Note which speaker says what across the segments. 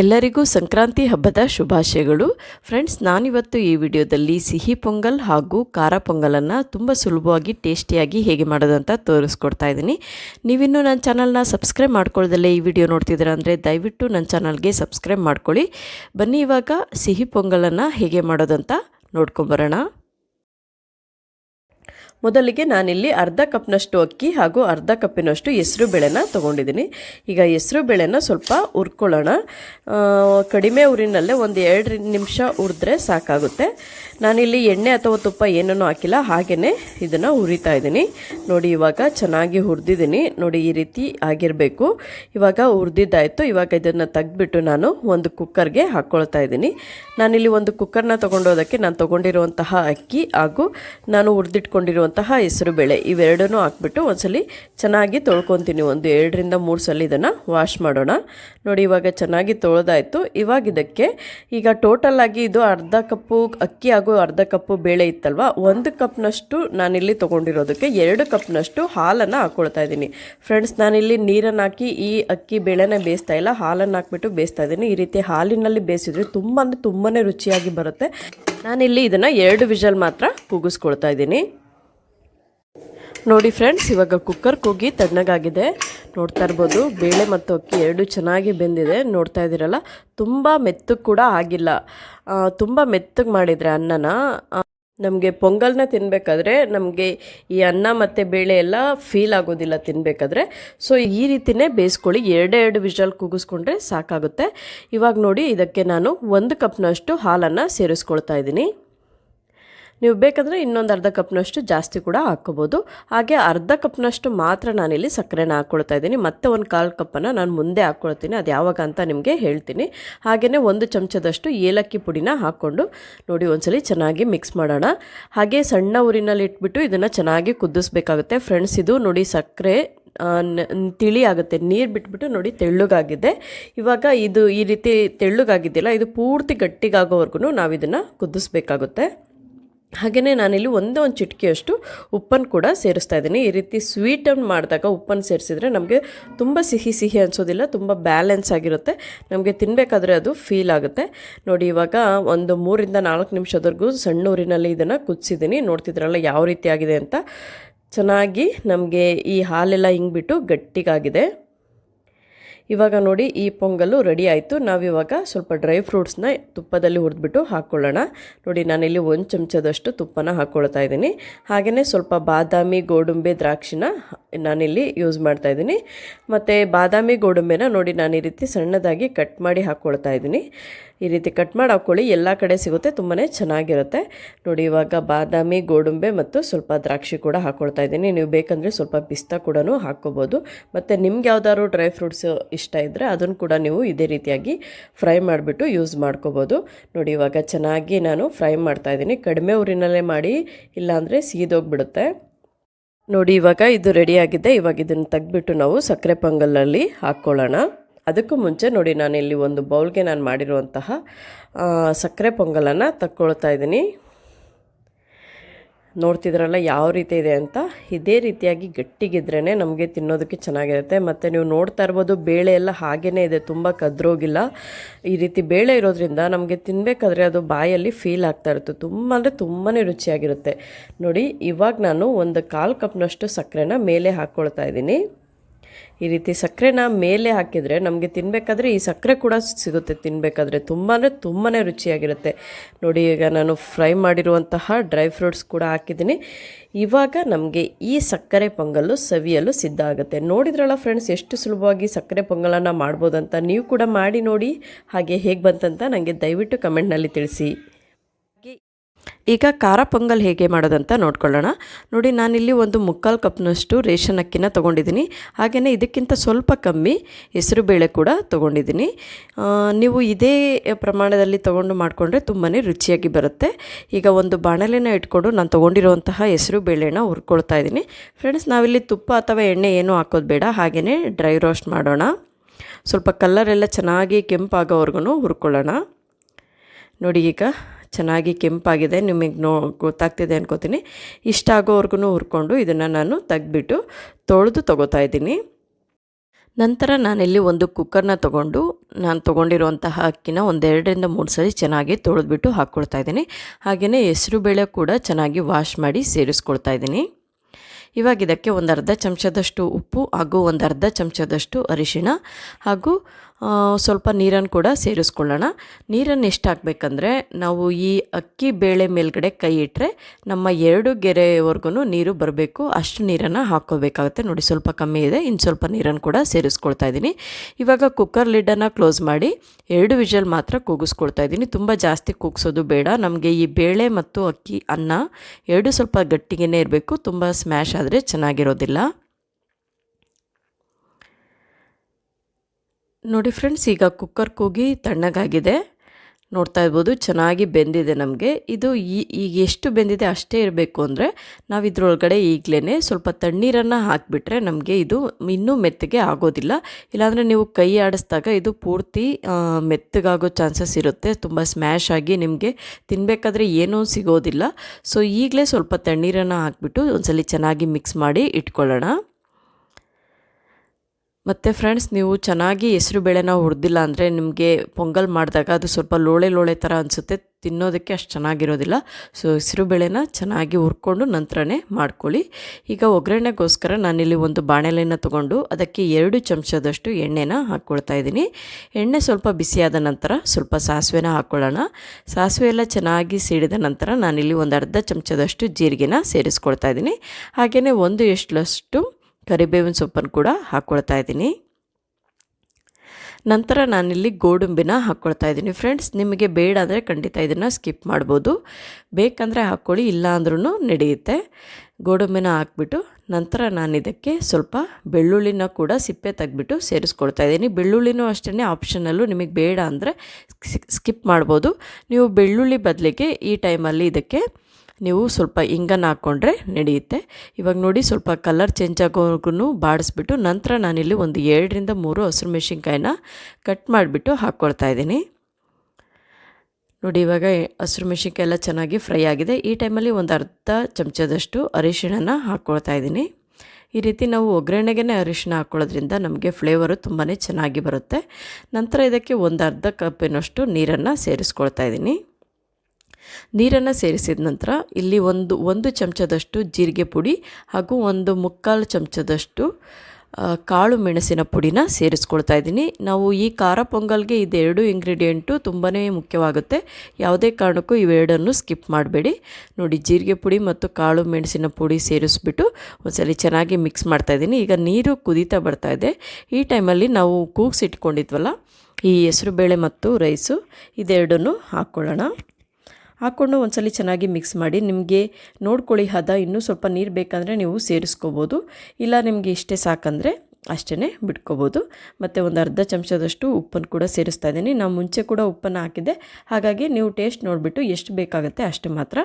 Speaker 1: ಎಲ್ಲರಿಗೂ ಸಂಕ್ರಾಂತಿ ಹಬ್ಬದ ಶುಭಾಶಯಗಳು. ಫ್ರೆಂಡ್ಸ್, ನಾನಿವತ್ತು ಈ ವಿಡಿಯೋದಲ್ಲಿ ಸಿಹಿ ಪೊಂಗಲ್ ಹಾಗೂ ಖಾರ ಪೊಂಗಲನ್ನು ತುಂಬ ಸುಲಭವಾಗಿ, ಟೇಸ್ಟಿಯಾಗಿ ಹೇಗೆ ಮಾಡೋದು ಅಂತ ತೋರಿಸ್ಕೊಡ್ತಾ ಇದ್ದೀನಿ. ನೀವಿನ್ನೂ ನನ್ನ ಚಾನಲ್ನ ಸಬ್ಸ್ಕ್ರೈಬ್ ಮಾಡ್ಕೊಳ್ದಲ್ಲೇ ಈ ವಿಡಿಯೋ ನೋಡ್ತಿದ್ದೀರಾ ಅಂದರೆ ದಯವಿಟ್ಟು ನನ್ನ ಚಾನಲ್ಗೆ ಸಬ್ಸ್ಕ್ರೈಬ್ ಮಾಡ್ಕೊಳ್ಳಿ. ಬನ್ನಿ ಇವಾಗ ಸಿಹಿ ಪೊಂಗಲನ್ನು ಹೇಗೆ ಮಾಡೋದಂತ ನೋಡ್ಕೊಂಬರೋಣ. ಮೊದಲಿಗೆ ನಾನಿಲ್ಲಿ ಅರ್ಧ ಕಪ್ನಷ್ಟು ಅಕ್ಕಿ ಹಾಗೂ ಅರ್ಧ ಕಪ್ಪಿನಷ್ಟು ಹೆಸರು ಬೇಳೆನ ತೊಗೊಂಡಿದ್ದೀನಿ. ಈಗ ಹೆಸರು ಬೇಳೆನ ಸ್ವಲ್ಪ ಹುರ್ಕೊಳ್ಳೋಣ. ಕಡಿಮೆ ಉರಿನಲ್ಲೇ ಒಂದು ಎರಡು ನಿಮಿಷ ಉರಿದ್ರೆ ಸಾಕಾಗುತ್ತೆ. ನಾನಿಲ್ಲಿ ಎಣ್ಣೆ ಅಥವಾ ತುಪ್ಪ ಏನನ್ನೂ ಹಾಕಿಲ್ಲ ಹಾಗೆಯೇ ಇದನ್ನು ಹುರಿತಾ ಇದ್ದೀನಿ. ನೋಡಿ, ಇವಾಗ ಚೆನ್ನಾಗಿ ಹುರಿದಿದ್ದೀನಿ. ನೋಡಿ, ಈ ರೀತಿ ಆಗಿರಬೇಕು. ಇವಾಗ ಹುರಿದಿದ್ದಾಯಿತು. ಇವಾಗ ಇದನ್ನು ತೆಗೆದ್ಬಿಟ್ಟು ನಾನು ಒಂದು ಕುಕ್ಕರ್ಗೆ ಹಾಕ್ಕೊಳ್ತಾ ಇದ್ದೀನಿ. ನಾನಿಲ್ಲಿ ಒಂದು ಕುಕ್ಕರ್ನ ತೊಗೊಂಡೋದಕ್ಕೆ ನಾನು ತೊಗೊಂಡಿರುವಂತಹ ಅಕ್ಕಿ ಹಾಗೂ ನಾನು ಹುರಿದಿಟ್ಕೊಂಡಿರುವಂತಹ ಹೆಸರು ಬೇಳೆ. ಇವೆರಡನ್ನೂ ಹಾಕ್ಬಿಟ್ಟು ಒಂದ್ಸಲಿ ಚೆನ್ನಾಗಿ ತೊಳ್ಕೊತೀನಿ. ಒಂದು ಎರಡರಿಂದ ಮೂರು ಸಲ ಇದನ್ನು ವಾಶ್ ಮಾಡೋಣ. ನೋಡಿ, ಇವಾಗ ಚೆನ್ನಾಗಿ ತೊಳೆದಾಯಿತು. ಇವಾಗ ಇದಕ್ಕೆ ಈಗ ಟೋಟಲ್ ಆಗಿ ಇದು ಅರ್ಧ ಕಪ್ಪು, ಅಕ್ಕಿ ಹಾಗೂ ಅರ್ಧ ಕಪ್ಪು ಬೇಳೆ ಇತ್ತಲ್ವ? ಒಂದು ಕಪ್ನಷ್ಟು ನಾನಿಲ್ಲಿ ತೊಗೊಂಡಿರೋದಕ್ಕೆ ಎರಡು ಕಪ್ನಷ್ಟು ಹಾಲನ್ನು ಹಾಕ್ಕೊಳ್ತಾ ಇದ್ದೀನಿ. ಫ್ರೆಂಡ್ಸ್ ನಾನಿಲ್ಲಿ ನೀರನ್ನು ಹಾಕಿ ಈ ಅಕ್ಕಿ ಬೇಳೆನ ಬೇಯಿಸ್ತಾ ಇಲ್ಲ. ಹಾಲನ್ನು ಹಾಕ್ಬಿಟ್ಟು ಬೇಯಿಸ್ತಾ ಇದ್ದೀನಿ. ಈ ರೀತಿ ಹಾಲಿನಲ್ಲಿ ಬೇಯಿಸಿದ್ರೆ ತುಂಬ ಅಂದರೆ ತುಂಬಾ ರುಚಿಯಾಗಿ ಬರುತ್ತೆ. ನಾನಿಲ್ಲಿ ಇದನ್ನು ಎರಡು ವಿಷಲ್ ಮಾತ್ರ ಕೂಗಿಸ್ಕೊಳ್ತಾ ಇದ್ದೀನಿ. ನೋಡಿ ಫ್ರೆಂಡ್ಸ್ ಇವಾಗ ಕುಕ್ಕರ್ ಕೂಗಿ ತಣ್ಣಗಾಗಿದೆ. ನೋಡ್ತಾ ಇರ್ಬೋದು, ಬೇಳೆ ಮತ್ತು ಅಕ್ಕಿ ಎರಡು ಚೆನ್ನಾಗಿ ಬೆಂದಿದೆ. ನೋಡ್ತಾ ಇದ್ದೀರಲ್ಲ, ತುಂಬ ಮೆತ್ತಗೆ ಕೂಡ ಆಗಿಲ್ಲ. ತುಂಬ ಮೆತ್ತಗೆ ಮಾಡಿದರೆ ಅನ್ನನ. ನಮಗೆ ಪೊಂಗಲ್ನ ತಿನ್ನಬೇಕಾದ್ರೆ ನಮಗೆ ಈ ಅನ್ನ ಮತ್ತು ಬೇಳೆ ಎಲ್ಲ ಫೀಲ್ ಆಗೋದಿಲ್ಲ ತಿನ್ನಬೇಕಾದ್ರೆ ಸೊ ಈ ರೀತಿಯೇ ಬೇಯಿಸ್ಕೊಳ್ಳಿ. ಎರಡೇ ಎರಡು ವಿಷಲ್ ಕೂಗಿಸ್ಕೊಂಡ್ರೆ ಸಾಕಾಗುತ್ತೆ. ಇವಾಗ ನೋಡಿ, ಇದಕ್ಕೆ ನಾನು ಒಂದು ಕಪ್ನಷ್ಟು ಹಾಲನ್ನು ಸೇರಿಸ್ಕೊಳ್ತಾ ಇದ್ದೀನಿ. ನೀವು ಬೇಕಂದರೆ ಇನ್ನೊಂದು ಅರ್ಧ ಕಪ್ನಷ್ಟು ಜಾಸ್ತಿ ಕೂಡ ಹಾಕ್ಕೋಬೋದು. ಹಾಗೆ ಅರ್ಧ ಕಪ್ನಷ್ಟು ಮಾತ್ರ ನಾನಿಲ್ಲಿ ಸಕ್ಕರೆನ ಹಾಕ್ಕೊಳ್ತಾ ಇದ್ದೀನಿ. ಮತ್ತೆ ಒಂದು ಕಾಲು ಕಪ್ಪನ್ನು ನಾನು ಮುಂದೆ ಹಾಕ್ಕೊಳ್ತೀನಿ. ಅದು ಯಾವಾಗ ಅಂತ ನಿಮಗೆ ಹೇಳ್ತೀನಿ. ಹಾಗೆಯೇ ಒಂದು ಚಮಚದಷ್ಟು ಏಲಕ್ಕಿ ಪುಡಿನ ಹಾಕ್ಕೊಂಡು ನೋಡಿ ಒಂದ್ಸಲಿ ಚೆನ್ನಾಗಿ ಮಿಕ್ಸ್ ಮಾಡೋಣ. ಹಾಗೆ ಸಣ್ಣ ಊರಿನಲ್ಲಿ ಇಟ್ಬಿಟ್ಟು ಇದನ್ನು ಚೆನ್ನಾಗಿ ಕುದಿಸ್ಬೇಕಾಗುತ್ತೆ. ಫ್ರೆಂಡ್ಸ್ ಇದು ನೋಡಿ ಸಕ್ಕರೆ ತಿಳಿ ಆಗುತ್ತೆ. ನೀರು ಬಿಟ್ಬಿಟ್ಟು ನೋಡಿ ತೆಳ್ಳಗಾಗಿದೆ. ಇವಾಗ ಇದು ಈ ರೀತಿ ತೆಳ್ಳಗಾಗಿದ್ದಿಲ್ಲ, ಇದು ಪೂರ್ತಿ ಗಟ್ಟಿಗಾಗೋವರೆಗೂ ನಾವು ಇದನ್ನು ಕುದಿಸ್ಬೇಕಾಗುತ್ತೆ. ಹಾಗೆಯೇ ನಾನಿಲ್ಲಿ ಒಂದೇ ಒಂದು ಚಿಟಿಕೆಯಷ್ಟು ಉಪ್ಪನ್ನು ಕೂಡ ಸೇರಿಸ್ತಾ ಇದ್ದೀನಿ. ಈ ರೀತಿ ಸ್ವೀಟನ್ನು ಮಾಡಿದಾಗ ಉಪ್ಪನ್ನು ಸೇರಿಸಿದ್ರೆ ನಮಗೆ ತುಂಬ ಸಿಹಿ ಸಿಹಿ ಅನಿಸೋದಿಲ್ಲ, ತುಂಬ ಬ್ಯಾಲೆನ್ಸ್ ಆಗಿರುತ್ತೆ. ನಮಗೆ ತಿನ್ನಬೇಕಾದ್ರೆ ಅದು ಫೀಲ್ ಆಗುತ್ತೆ. ನೋಡಿ, ಇವಾಗ ಒಂದು ಮೂರಿಂದ ನಾಲ್ಕು ನಿಮಿಷದವರೆಗೂ ಸಣ್ಣ ಊರಿನಲ್ಲಿ ಇದನ್ನು ಕುದಿಸಿದ್ದೀನಿ. ನೋಡ್ತಿದ್ರಲ್ಲ ಯಾವ ರೀತಿ ಆಗಿದೆ ಅಂತ. ಚೆನ್ನಾಗಿ ನಮಗೆ ಈ ಹಾಲೆಲ್ಲ ಹಿಂಗೆ ಬಿಟ್ಟು ಗಟ್ಟಿಗಾಗಿದೆ. ಇವಾಗ ನೋಡಿ ಈ ಪೊಂಗಲು ರೆಡಿ ಆಯಿತು. ನಾವಿವಾಗ ಸ್ವಲ್ಪ ಡ್ರೈ ಫ್ರೂಟ್ಸ್ನ ತುಪ್ಪದಲ್ಲಿ ಹುರಿದ್ಬಿಟ್ಟು ಹಾಕ್ಕೊಳ್ಳೋಣ ನೋಡಿ, ನಾನಿಲ್ಲಿ ಒಂದು ಚಮಚದಷ್ಟು ತುಪ್ಪನ ಹಾಕ್ಕೊಳ್ತಾ ಇದ್ದೀನಿ. ಹಾಗೆಯೇ ಸ್ವಲ್ಪ ಬಾದಾಮಿ, ಗೋಡಂಬಿ, ದ್ರಾಕ್ಷಿನ ನಾನಿಲ್ಲಿ ಯೂಸ್ ಮಾಡ್ತಾ ಇದ್ದೀನಿ. ಮತ್ತು ಬಾದಾಮಿ ಗೋಡಂಬಿನ ನೋಡಿ ನಾನು ಈ ರೀತಿ ಸಣ್ಣದಾಗಿ ಕಟ್ ಮಾಡಿ ಹಾಕ್ಕೊಳ್ತಾ ಇದ್ದೀನಿ. ಈ ರೀತಿ ಕಟ್ ಮಾಡಿ ಹಾಕ್ಕೊಳ್ಳಿ ಎಲ್ಲ ಕಡೆ ಸಿಗುತ್ತೆ ತುಂಬಾ ಚೆನ್ನಾಗಿರುತ್ತೆ. ನೋಡಿ, ಇವಾಗ ಬಾದಾಮಿ, ಗೋಡಂಬೆ ಮತ್ತು ಸ್ವಲ್ಪ ದ್ರಾಕ್ಷಿ ಕೂಡ ಹಾಕ್ಕೊಳ್ತಾ ಇದ್ದೀನಿ. ನೀವು ಬೇಕಂದರೆ ಸ್ವಲ್ಪ ಪಿಸ್ತಾ ಕೂಡ ಹಾಕ್ಕೋಬೋದು ಮತ್ತು ನಿಮ್ಗೆ ಯಾವ್ದಾದ್ರು ಡ್ರೈ ಫ್ರೂಟ್ಸ್ ಇಷ್ಟ ಇದ್ದರೆ ಅದನ್ನು ಕೂಡ ನೀವು ಇದೇ ರೀತಿಯಾಗಿ ಫ್ರೈ ಮಾಡಿಬಿಟ್ಟು ಯೂಸ್ ಮಾಡ್ಕೋಬೋದು. ನೋಡಿ, ಇವಾಗ ಚೆನ್ನಾಗಿ ನಾನು ಫ್ರೈ ಮಾಡ್ತಾ ಇದ್ದೀನಿ. ಕಡಿಮೆ ಊರಿನಲ್ಲೇ ಮಾಡಿ, ಇಲ್ಲಾಂದರೆ ಸೀದೋಗ್ಬಿಡುತ್ತೆ. ನೋಡಿ, ಇವಾಗ ಇದು ರೆಡಿಯಾಗಿದೆ ಇವಾಗ ಇದನ್ನು ತೆಗೆದ್ಬಿಟ್ಟು ನಾವು ಸಕ್ಕರೆ ಪೊಂಗಲಲ್ಲಿ ಹಾಕ್ಕೊಳ್ಳೋಣ. ಅದಕ್ಕೂ ಮುಂಚೆ ನೋಡಿ ನಾನು ಇಲ್ಲಿ ಒಂದು ಬೌಲ್ಗೆ ನಾನು ಮಾಡಿರುವಂತಹ ಸಕ್ಕರೆ ಪೊಂಗಲನ್ನು ತಕ್ಕೊಳ್ತಾ ಇದ್ದೀನಿ. ನೋಡ್ತಿದ್ರಲ್ಲ ಯಾವ ರೀತಿ ಇದೆ ಅಂತ, ಇದೇ ರೀತಿಯಾಗಿ ಗಟ್ಟಿಗಿದ್ರೇ ನಮಗೆ ತಿನ್ನೋದಕ್ಕೆ ಚೆನ್ನಾಗಿರುತ್ತೆ. ಮತ್ತು ನೀವು ನೋಡ್ತಾ ಇರ್ಬೋದು ಬೇಳೆ ಎಲ್ಲ ಹಾಗೇ ಇದೆ, ತುಂಬ ಕದ್ರೋಗಿಲ್ಲ. ಈ ರೀತಿ ಬೇಳೆ ಇರೋದ್ರಿಂದ ನಮಗೆ ತಿನ್ನಬೇಕಾದ್ರೆ ಅದು ಬಾಯಲ್ಲಿ ಫೀಲ್ ಆಗ್ತಾ ಇರುತ್ತೆ. ತುಂಬ ಅಂದರೆ ತುಂಬಾ ರುಚಿಯಾಗಿರುತ್ತೆ. ನೋಡಿ, ಇವಾಗ ನಾನು ಒಂದು ಕಾಲು ಕಪ್ನಷ್ಟು ಸಕ್ಕರೆನ ಮೇಲೆ ಹಾಕ್ಕೊಳ್ತಾ ಇದ್ದೀನಿ. ಈ ರೀತಿ ಸಕ್ಕರೆನ ಮೇಲೆ ಹಾಕಿದರೆ ನಮಗೆ ತಿನ್ನಬೇಕಾದ್ರೆ ಈ ಸಕ್ಕರೆ ಕೂಡ ಸಿಗುತ್ತೆ ತಿನ್ನಬೇಕಾದ್ರೆ ತುಂಬಾ ತುಂಬಾ ರುಚಿಯಾಗಿರುತ್ತೆ. ನೋಡಿ, ಈಗ ನಾನು ಫ್ರೈ ಮಾಡಿರುವಂತಹ ಡ್ರೈ ಫ್ರೂಟ್ಸ್ ಕೂಡ ಹಾಕಿದ್ದೀನಿ. ಇವಾಗ ನಮಗೆ ಈ ಸಕ್ಕರೆ ಪೊಂಗಲ್ಲು ಸವಿಯಲು ಸಿದ್ಧ ಆಗುತ್ತೆ. ನೋಡಿದ್ರಲ್ಲ ಫ್ರೆಂಡ್ಸ್ ಎಷ್ಟು ಸುಲಭವಾಗಿ ಸಕ್ಕರೆ ಪೊಂಗಲನ್ನು ಮಾಡ್ಬೋದಂತ ನೀವು ಕೂಡ ಮಾಡಿ ನೋಡಿ, ಹಾಗೆ ಹೇಗೆ ಬಂತಂತ ನನಗೆ ದಯವಿಟ್ಟು ಕಮೆಂಟ್ನಲ್ಲಿ ತಿಳಿಸಿ. ಈಗ ಖಾರ ಪೊಂಗಲ್ ಹೇಗೆ ಮಾಡೋದಂತ ನೋಡ್ಕೊಳ್ಳೋಣ. ನೋಡಿ, ನಾನಿಲ್ಲಿ ಒಂದು ಮುಕ್ಕಾಲು ಕಪ್ನಷ್ಟು ರೇಷನ್ ಅಕ್ಕಿನ ತೊಗೊಂಡಿದ್ದೀನಿ. ಹಾಗೆಯೇ ಇದಕ್ಕಿಂತ ಸ್ವಲ್ಪ ಕಮ್ಮಿ ಹೆಸರು ಬೇಳೆ ಕೂಡ ತೊಗೊಂಡಿದ್ದೀನಿ. ನೀವು ಇದೇ ಪ್ರಮಾಣದಲ್ಲಿ ತೊಗೊಂಡು ಮಾಡಿಕೊಂಡ್ರೆ ತುಂಬಾ ರುಚಿಯಾಗಿ ಬರುತ್ತೆ. ಈಗ ಒಂದು ಬಾಣಲೆನ ಇಟ್ಕೊಂಡು ನಾನು ತೊಗೊಂಡಿರುವಂತಹ ಹೆಸರು ಬೇಳೆನ ಹುರ್ಕೊಳ್ತಾ ಇದ್ದೀನಿ. ಫ್ರೆಂಡ್ಸ್, ನಾವಿಲ್ಲಿ ತುಪ್ಪ ಅಥವಾ ಎಣ್ಣೆ ಏನೂ ಹಾಕೋದು ಬೇಡ. ಹಾಗೆಯೇ ಡ್ರೈ ರೋಸ್ಟ್ ಮಾಡೋಣ. ಸ್ವಲ್ಪ ಕಲ್ಲರೆಲ್ಲ ಚೆನ್ನಾಗಿ ಕೆಂಪಾಗೋವರೆಗೂ ಹುರ್ಕೊಳ್ಳೋಣ. ನೋಡಿ, ಈಗ ಚೆನ್ನಾಗಿ ಕೆಂಪಾಗಿದೆ, ನಿಮಗೆ ನೋ, ಗೊತ್ತಾಗ್ತಿದೆ ಅನ್ಕೋತೀನಿ. ಇಷ್ಟ ಆಗೋವರೆಗೂ ಹುರ್ಕೊಂಡು ಇದನ್ನು ನಾನು ತೆಗ್ದುಬಿಟ್ಟು ತೊಳೆದು ತೊಗೋತಾ ಇದ್ದೀನಿ. ನಂತರ ನಾನಿಲ್ಲಿ ಒಂದು ಕುಕ್ಕರ್ನ ತೊಗೊಂಡು, ನಾನು ತೊಗೊಂಡಿರುವಂತಹ ಅಕ್ಕಿನ ಒಂದೆರಡರಿಂದ ಮೂರು ಸರಿ ಚೆನ್ನಾಗಿ ತೊಳೆದ್ಬಿಟ್ಟು ಹಾಕ್ಕೊಳ್ತಾ ಇದ್ದೀನಿ. ಹಾಗೆಯೇ ಹೆಸರು ಬೇಳೆ ಕೂಡ ಚೆನ್ನಾಗಿ ವಾಶ್ ಮಾಡಿ ಸೇರಿಸ್ಕೊಳ್ತಾ ಇದ್ದೀನಿ. ಇವಾಗ ಇದಕ್ಕೆ ಒಂದು ಅರ್ಧ ಚಮಚದಷ್ಟು ಉಪ್ಪು ಹಾಗೂ ಒಂದು ಅರ್ಧ ಚಮಚದಷ್ಟು ಅರಿಶಿಣ ಹಾಗೂ ಸ್ವಲ್ಪ ನೀರನ್ನು ಕೂಡ ಸೇರಿಸ್ಕೊಳ್ಳೋಣ. ನೀರನ್ನು ಎಷ್ಟು ಹಾಕಬೇಕಂದ್ರೆ ನಾವು ಈ ಅಕ್ಕಿ ಬೇಳೆ ಮೇಲ್ಗಡೆ ಕೈ ಇಟ್ಟರೆ ನಮ್ಮ ಎರಡು ಗೆರೆವರೆಗೂ ನೀರು ಬರಬೇಕು. ಅಷ್ಟು ನೀರನ್ನು ಹಾಕೋಬೇಕಾಗುತ್ತೆ ನೋಡಿ, ಸ್ವಲ್ಪ ಕಮ್ಮಿ ಇದೆ. ಇನ್ನು ಸ್ವಲ್ಪ ನೀರನ್ನು ಕೂಡ ಸೇರಿಸ್ಕೊಳ್ತಾ ಇದ್ದೀನಿ. ಇವಾಗ ಕುಕ್ಕರ್ ಲಿಡ್ಡನ್ನು ಕ್ಲೋಸ್ ಮಾಡಿ ಎರಡು ವಿಷಲ್ ಮಾತ್ರ ಕೂಗಿಸ್ಕೊಳ್ತಾ ಇದ್ದೀನಿ. ತುಂಬ ಜಾಸ್ತಿ ಕೂಗಿಸೋದು ಬೇಡ. ನಮಗೆ ಈ ಬೇಳೆ ಮತ್ತು ಅಕ್ಕಿ ಅನ್ನ ಎರಡು ಸ್ವಲ್ಪ ಗಟ್ಟಿಗೆನೇ ಇರಬೇಕು. ತುಂಬ ಸ್ಮ್ಯಾಶ್ ಆದರೆ ಚೆನ್ನಾಗಿರೋದಿಲ್ಲ. ನೋಡಿ ಫ್ರೆಂಡ್ಸ್, ಈಗ ಕುಕ್ಕರ್ ಕೂಗಿ ತಣ್ಣಗಾಗಿದೆ. ನೋಡ್ತಾ ಇರ್ಬೋದು, ಚೆನ್ನಾಗಿ ಬೆಂದಿದೆ ನಮಗೆ. ಇದು ಈ, ಈಗ ಎಷ್ಟು ಬೆಂದಿದೆ ಅಷ್ಟೇ ಇರಬೇಕು ಅಂದರೆ, ನಾವು ಇದ್ರೊಳಗಡೆ ಈಗಲೇ ಸ್ವಲ್ಪ ತಣ್ಣೀರನ್ನು ಹಾಕಿಬಿಟ್ರೆ ನಮಗೆ ಇದು ಇನ್ನೂ ಮೆತ್ತಗೆ ಆಗೋದಿಲ್ಲ. ಇಲ್ಲಾಂದರೆ ನೀವು ಕೈ ಆಡಿಸಿದಾಗ ಇದು ಪೂರ್ತಿ ಮೆತ್ತಗಾಗೋ ಚಾನ್ಸಸ್ ಇರುತ್ತೆ. ತುಂಬ ಸ್ಮ್ಯಾಶ್ ಆಗಿ ನಿಮಗೆ ತಿನ್ನಬೇಕಾದ್ರೆ ಏನೂ ಸಿಗೋದಿಲ್ಲ. ಸೊ ಈಗಲೇ ಸ್ವಲ್ಪ ತಣ್ಣೀರನ್ನು ಹಾಕಿಬಿಟ್ಟು ಒಂದ್ಸಲಿ ಚೆನ್ನಾಗಿ ಮಿಕ್ಸ್ ಮಾಡಿ ಇಟ್ಕೊಳ್ಳೋಣ. ಮತ್ತು ಫ್ರೆಂಡ್ಸ್ ನೀವು ಚೆನ್ನಾಗಿ ಹೆಸರು ಬೇಳೆನ ಹುರಿದಿಲ್ಲ ಅಂದರೆ ನಿಮಗೆ ಪೊಂಗಲ್ ಮಾಡಿದಾಗ ಅದು ಸ್ವಲ್ಪ ಲೋಳೆ ಲೋಳೆ ಥರ ಅನಿಸುತ್ತೆ. ತಿನ್ನೋದಕ್ಕೆ ಅಷ್ಟು ಚೆನ್ನಾಗಿರೋದಿಲ್ಲ. ಸೊ ಹೆಸರು ಬೇಳೆನ ಚೆನ್ನಾಗಿ ಹುರ್ಕೊಂಡು ನಂತರನೇ ಮಾಡ್ಕೊಳ್ಳಿ. ಈಗ ಒಗ್ಗರಣೆಗೋಸ್ಕರ ನಾನಿಲ್ಲಿ ಒಂದು ಬಾಣಲೆನ ತೊಗೊಂಡು ಅದಕ್ಕೆ ಎರಡು ಚಮಚದಷ್ಟು ಎಣ್ಣೆನ ಹಾಕ್ಕೊಳ್ತಾ ಇದ್ದೀನಿ. ಎಣ್ಣೆ ಸ್ವಲ್ಪ ಬಿಸಿಯಾದ ನಂತರ ಸ್ವಲ್ಪ ಸಾಸಿವೆನ ಹಾಕ್ಕೊಳ್ಳೋಣ ಸಾಸಿವೆ ಎಲ್ಲ ಚೆನ್ನಾಗಿ ಸಿಡಿದ ನಂತರ ನಾನಿಲ್ಲಿ ಒಂದು ಅರ್ಧ ಚಮಚದಷ್ಟು ಜೀರಿಗೆನ ಸೇರಿಸ್ಕೊಳ್ತಾ ಇದ್ದೀನಿ. ಹಾಗೆಯೇ ಒಂದು ಎಷ್ಟಲಷ್ಟು ಕರಿಬೇವಿನ ಸೊಪ್ಪನ್ನು ಕೂಡ ಹಾಕ್ಕೊಳ್ತಾ ಇದ್ದೀನಿ. ನಂತರ ನಾನಿಲ್ಲಿ ಗೋಡಂಬಿನ ಹಾಕ್ಕೊಳ್ತಾ ಇದ್ದೀನಿ. ಫ್ರೆಂಡ್ಸ್, ನಿಮಗೆ ಬೇಡ ಅಂದರೆ ಖಂಡಿತ ಇದನ್ನು ಸ್ಕಿಪ್ ಮಾಡ್ಬೋದು. ಬೇಕಂದರೆ ಹಾಕ್ಕೊಳ್ಳಿ, ಇಲ್ಲ ಅಂದ್ರೂ ನಡೆಯುತ್ತೆ. ಗೋಡಂಬಿನ ಹಾಕ್ಬಿಟ್ಟು ನಂತರ ನಾನು ಇದಕ್ಕೆ ಸ್ವಲ್ಪ ಬೆಳ್ಳುಳ್ಳಿನ ಕೂಡ ಸಿಪ್ಪೆ ತೆಗ್ಬಿಟ್ಟು ಸೇರಿಸ್ಕೊಳ್ತಾ ಇದ್ದೀನಿ. ಬೆಳ್ಳುಳ್ಳಿನೂ ಅಷ್ಟೇ ಆಪ್ಷನಲ್ಲೂ ನಿಮಗೆ ಬೇಡ ಅಂದರೆ ಸ್ಕಿಪ್ ಮಾಡ್ಬೋದು. ನೀವು ಬೆಳ್ಳುಳ್ಳಿ ಬದಲಿಗೆ ಈ ಟೈಮಲ್ಲಿ ಇದಕ್ಕೆ ನೀವು ಸ್ವಲ್ಪ ಇಂಗನ್ನು ಹಾಕ್ಕೊಂಡ್ರೆ ನಡೆಯುತ್ತೆ. ಇವಾಗ ನೋಡಿ ಸ್ವಲ್ಪ ಕಲರ್ ಚೇಂಜ್ ಆಗೋವರೆಗೂ ಬಾಡಿಸ್ಬಿಟ್ಟು ನಂತರ ನಾನಿಲ್ಲಿ ಒಂದು ಎರಡರಿಂದ ಮೂರು ಹಸಿರು ಮೆಣಸಿನ್ಕಾಯಿನ ಕಟ್ ಮಾಡಿಬಿಟ್ಟು ಹಾಕ್ಕೊಳ್ತಾ ಇದ್ದೀನಿ. ನೋಡಿ ಇವಾಗ ಹಸಿರು ಮೆಣಸಿನ್ಕಾಯಿ ಎಲ್ಲ ಚೆನ್ನಾಗಿ ಫ್ರೈ ಆಗಿದೆ. ಈ ಟೈಮಲ್ಲಿ ಒಂದು ಅರ್ಧ ಚಮಚದಷ್ಟು ಅರಿಶಿಣನ ಹಾಕ್ಕೊಳ್ತಾ ಇದ್ದೀನಿ. ಈ ರೀತಿ ನಾವು ಒಗ್ಗರಣೆಗೇ ಅರಿಶಿಣ ಹಾಕ್ಕೊಳ್ಳೋದ್ರಿಂದ ನಮಗೆ ಫ್ಲೇವರು ತುಂಬಾ ಚೆನ್ನಾಗಿ ಬರುತ್ತೆ. ನಂತರ ಇದಕ್ಕೆ ಒಂದು ಅರ್ಧ ಕಪ್ಪಿನಷ್ಟು ನೀರನ್ನು ಸೇರಿಸ್ಕೊಳ್ತಾ ಇದ್ದೀನಿ. ನೀರನ್ನು ಸೇರಿಸಿದ ನಂತರ ಇಲ್ಲಿ ಒಂದು ಒಂದು ಚಮಚದಷ್ಟು ಜೀರಿಗೆ ಪುಡಿ ಹಾಗೂ ಒಂದು ಮುಕ್ಕಾಲು ಚಮಚದಷ್ಟು ಕಾಳು ಮೆಣಸಿನ ಪುಡಿನ ಸೇರಿಸ್ಕೊಳ್ತಾ ಇದ್ದೀನಿ. ನಾವು ಈ ಖಾರ ಪೊಂಗಲ್ಗೆ ಇದೆರಡು ಇಂಗ್ರೀಡಿಯೆಂಟು ತುಂಬಾ ಮುಖ್ಯವಾಗುತ್ತೆ. ಯಾವುದೇ ಕಾರಣಕ್ಕೂ ಇವೆರಡನ್ನು ಸ್ಕಿಪ್ ಮಾಡಬೇಡಿ. ನೋಡಿ, ಜೀರಿಗೆ ಪುಡಿ ಮತ್ತು ಕಾಳು ಮೆಣಸಿನ ಪುಡಿ ಸೇರಿಸ್ಬಿಟ್ಟು ಒಂದ್ಸಲಿ ಚೆನ್ನಾಗಿ ಮಿಕ್ಸ್ ಮಾಡ್ತಾ ಇದ್ದೀನಿ. ಈಗ ನೀರು ಕುದೀತಾ ಬರ್ತಾ ಇದೆ. ಈ ಟೈಮಲ್ಲಿ ನಾವು ಕೂಗ್ಸಿಟ್ಕೊಂಡಿದ್ವಲ್ಲ, ಈ ಹೆಸರುಬೇಳೆ ಮತ್ತು ರೈಸು, ಇದೆರಡನ್ನು ಹಾಕ್ಕೊಳ್ಳೋಣ. ಹಾಕ್ಕೊಂಡು ಒಂದ್ಸಲಿ ಚೆನ್ನಾಗಿ ಮಿಕ್ಸ್ ಮಾಡಿ ನಿಮಗೆ ನೋಡ್ಕೊಳ್ಳಿ ಹದ, ಇನ್ನೂ ಸ್ವಲ್ಪ ನೀರು ಬೇಕಂದರೆ ನೀವು ಸೇರಿಸ್ಕೋಬೋದು. ಇಲ್ಲ ನಿಮಗೆ ಇಷ್ಟೇ ಸಾಕಂದರೆ ಅಷ್ಟೇ ಬಿಟ್ಕೋಬೋದು. ಮತ್ತು ಒಂದು ಅರ್ಧ ಚಮಚದಷ್ಟು ಉಪ್ಪನ್ನು ಕೂಡ ಸೇರಿಸ್ತಾ ಇದ್ದೀನಿ. ನಾವು ಮುಂಚೆ ಕೂಡ ಉಪ್ಪನ್ನು ಹಾಕಿದ್ದೆ. ಹಾಗಾಗಿ ನೀವು ಟೇಸ್ಟ್ ನೋಡಿಬಿಟ್ಟು ಎಷ್ಟು ಬೇಕಾಗುತ್ತೆ ಅಷ್ಟು ಮಾತ್ರ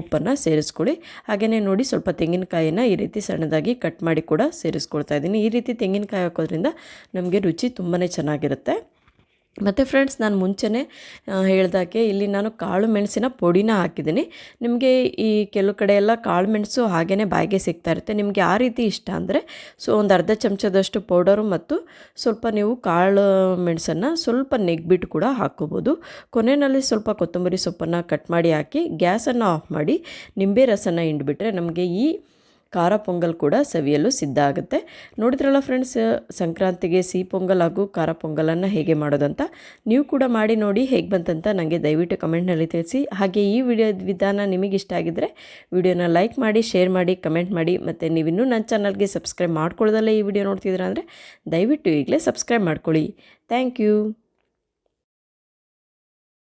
Speaker 1: ಉಪ್ಪನ್ನು ಸೇರಿಸ್ಕೊಳ್ಳಿ. ಹಾಗೆಯೇ ನೋಡಿ ಸ್ವಲ್ಪ ತೆಂಗಿನಕಾಯಿನ ಈ ರೀತಿ ಸಣ್ಣದಾಗಿ ಕಟ್ ಮಾಡಿ ಕೂಡ ಸೇರಿಸ್ಕೊಳ್ತಾ ಇದ್ದೀನಿ. ಈ ರೀತಿ ತೆಂಗಿನಕಾಯಿ ಹಾಕೋದ್ರಿಂದ ನಮಗೆ ರುಚಿ ತುಂಬಾ ಚೆನ್ನಾಗಿರುತ್ತೆ. ಮತ್ತು ಫ್ರೆಂಡ್ಸ್ ನಾನು ಮುಂಚೆನೇ ಹೇಳ್ದಾಗೆ ಇಲ್ಲಿ ನಾನು ಕಾಳು ಮೆಣಸಿನ ಪುಡಿನ ಹಾಕಿದ್ದೀನಿ. ನಿಮಗೆ ಈ ಕೆಲವು ಕಡೆ ಎಲ್ಲ ಕಾಳು ಮೆಣಸು ಹಾಗೇ ಬಾಯಿಗೆ ಸಿಗ್ತಾ ಇರುತ್ತೆ. ನಿಮಗೆ ಆ ರೀತಿ ಇಷ್ಟ ಅಂದರೆ ಸೊ ಒಂದು ಅರ್ಧ ಚಮಚದಷ್ಟು ಪೌಡರು ಮತ್ತು ಸ್ವಲ್ಪ ನೀವು ಕಾಳು ಮೆಣಸನ್ನು ಸ್ವಲ್ಪ ನೆಗ್ಬಿಟ್ಟು ಕೂಡ ಹಾಕ್ಕೋಬೋದು. ಕೊನೆಯಲ್ಲಿ ಸ್ವಲ್ಪ ಕೊತ್ತಂಬರಿ ಸೊಪ್ಪನ್ನು ಕಟ್ ಮಾಡಿ ಹಾಕಿ ಗ್ಯಾಸನ್ನು ಆಫ್ ಮಾಡಿ ನಿಂಬೆ ರಸನ ಹಿಂಡ್ಬಿಟ್ರೆ ನಮಗೆ ಈ ಖಾರ ಪೊಂಗಲ್ ಕೂಡ ಸವಿಯಲು ಸಿದ್ಧ ಆಗುತ್ತೆ. ನೋಡಿದ್ರಲ್ಲ ಫ್ರೆಂಡ್ಸ್ ಸಂಕ್ರಾಂತಿಗೆ ಸಿಹಿ ಪೊಂಗಲ್ ಹಾಗೂ ಖಾರ ಪೊಂಗಲನ್ನು ಹೇಗೆ ಮಾಡೋದಂತ? ನೀವು ಕೂಡ ಮಾಡಿ ನೋಡಿ ಹೇಗೆ ಬಂತಂತ ನನಗೆ ದಯವಿಟ್ಟು ಕಮೆಂಟ್ನಲ್ಲಿ ತಿಳಿಸಿ. ಹಾಗೆ ಈ ವಿಡಿಯೋದ ವಿಧಾನ ನಿಮಗೆ ಇಷ್ಟ ಆಗಿದ್ದರೆ ವಿಡಿಯೋನ ಲೈಕ್ ಮಾಡಿ ಶೇರ್ ಮಾಡಿ ಕಮೆಂಟ್ ಮಾಡಿ, ಮತ್ತು ನೀವಿನ್ನೂ ನನ್ನ ಚಾನಲ್ಗೆ ಸಬ್ಸ್ಕ್ರೈಬ್ ಮಾಡ್ಕೊಳ್ಳೋದಲ್ಲೇ ಈ ವಿಡಿಯೋ ನೋಡ್ತಿದ್ರೆ ಅಂದರೆ ದಯವಿಟ್ಟು ಈಗಲೇ ಸಬ್ಸ್ಕ್ರೈಬ್ ಮಾಡ್ಕೊಳ್ಳಿ. Thank you